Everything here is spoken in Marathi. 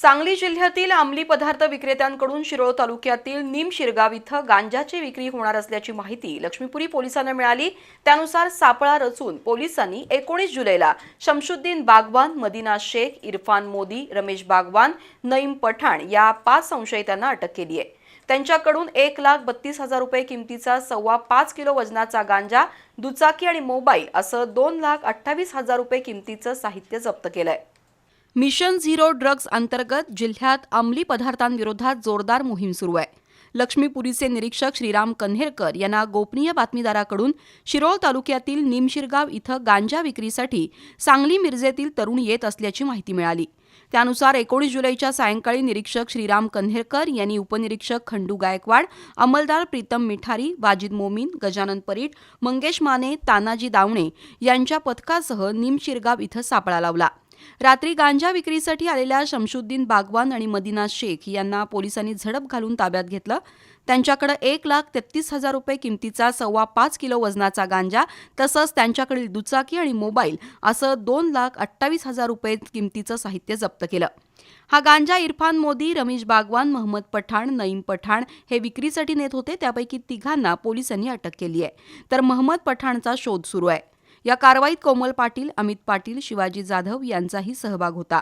सांगली जिल्ह्यातील अंमली पदार्थ विक्रेत्यांकडून शिरोळ तालुक्यातील निम शिरगाव इथं गांजाची विक्री होणार असल्याची माहिती लक्ष्मीपुरी पोलिसांना मिळाली. त्यानुसार सापळा रचून पोलिसांनी एकोणीस जुलैला शमशुद्दीन बागवान मदिना शेख इरफान मोदी रमेश बागवान नईम पठाण या पाच संशयितांना अटक केली आहे. त्यांच्याकडून एक लाख बत्तीस हजार रुपये किमतीचा सव्वा पाच किलो वजनाचा गांजा दुचाकी आणि मोबाईल असं दोन लाख अठ्ठावीस हजार रुपये किमतीचं साहित्य जप्त केलं आहे मिशन झिरो ड्रग्ज अंतर्गत जिल्ह्यात अंमली पदार्थांविरोधात जोरदार मोहीम सुरू आहे. लक्ष्मीपुरीचे निरीक्षक श्रीराम कन्हेरकर यांना गोपनीय बातमीदाराकडून शिरोळ तालुक्यातील निमशिरगाव इथं गांजा विक्रीसाठी सांगली मिरजेतील तरुण येत असल्याची माहिती मिळाली. त्यानुसार एकोणीस जुलैच्या सायंकाळी निरीक्षक श्रीराम कन्हेरकर यांनी उपनिरीक्षक खंडू गायकवाड अंमलदार प्रीतम मिठारी वाजिद मोमीन गजानन परीट मंगेश माने तानाजी दावणे यांच्या पथकासह निमशिरगाव इथं सापळा लावला. रात्री गांजा विक्रीसाठी आलेल्या शमशुद्दीन बागवान आणि मदिना शेख यांना पोलिसांनी झडप घालून ताब्यात घेतलं. त्यांच्याकडे एक लाख तेहतीस हजार रुपये किमतीचा सव्वा पाच किलो वजनाचा गांजा तसंच त्यांच्याकडील दुचाकी आणि मोबाईल असं दोन लाख अठ्ठावीस हजार रुपये किमतीचं साहित्य जप्त केलं. हा गांजा इरफान मोदी रमेश बागवान महम्मद पठाण नईम पठाण हे विक्रीसाठी नेत होते. त्यापैकी तिघांना पोलिसांनी अटक केली आहे. तर महम्मद पठाणचा शोध सुरू आहे. या कारवाईत कोमल पाटील अमित पाटील शिवाजी जाधव यांचाही सहभाग होता.